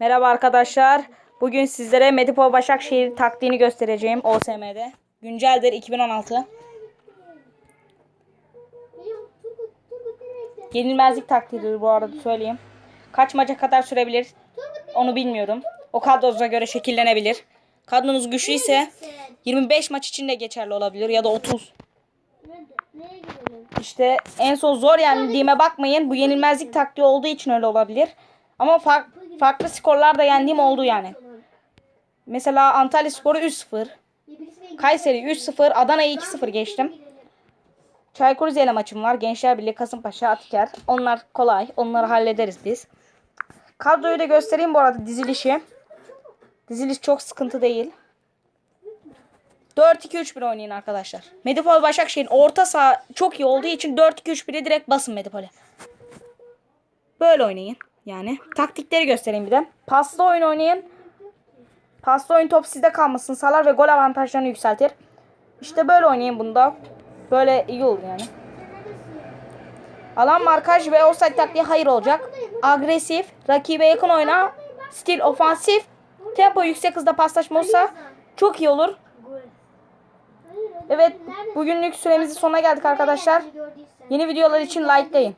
Merhaba arkadaşlar. Bugün sizlere Medipol Başakşehir taktiğini göstereceğim OSM'de. Günceldir 2016. Yenilmezlik taktiğidir bu arada söyleyeyim. Kaç maça kadar sürebilir onu bilmiyorum. O kadronuza göre şekillenebilir. Kadronuz güçlüyse 25 maç için de geçerli olabilir ya da 30. Nereye gidelim? İşte en son zor yendiğime bakmayın. Bu yenilmezlik taktiği olduğu için öyle olabilir. Ama fark- farklı skorlar da yendiğim oldu yani. Mesela Antalya Sporu 3-0. Kayseri 3-0. Adana'yı 2-0 geçtim. Çaykur Rizeli maçım var. Gençler Birliği, Kasımpaşa, Atiker. Onlar kolay. Onları hallederiz biz. Kadroyu da göstereyim bu arada dizilişi. Diziliş çok sıkıntı değil. 4-2-3-1 oynayın arkadaşlar. Medipol Başakşehir'in orta saha çok iyi olduğu için 4-2-3-1'e direkt basın Medipol'e. Böyle oynayın. Yani taktikleri göstereyim bir de. Paslı oyun oynayın. Paslı oyun top sizde kalmasın sağlar ve gol avantajlarını yükseltir. İşte böyle oynayın bunda. Böyle iyi olur yani. Alan markaj ve offside taktiği hayır olacak. Agresif, rakibe yakın oyna, stil ofansif, tempo yüksek hızda paslaşma çok iyi olur. Evet bugünlük süremizin sonuna geldik arkadaşlar. Yeni videolar için likelayın.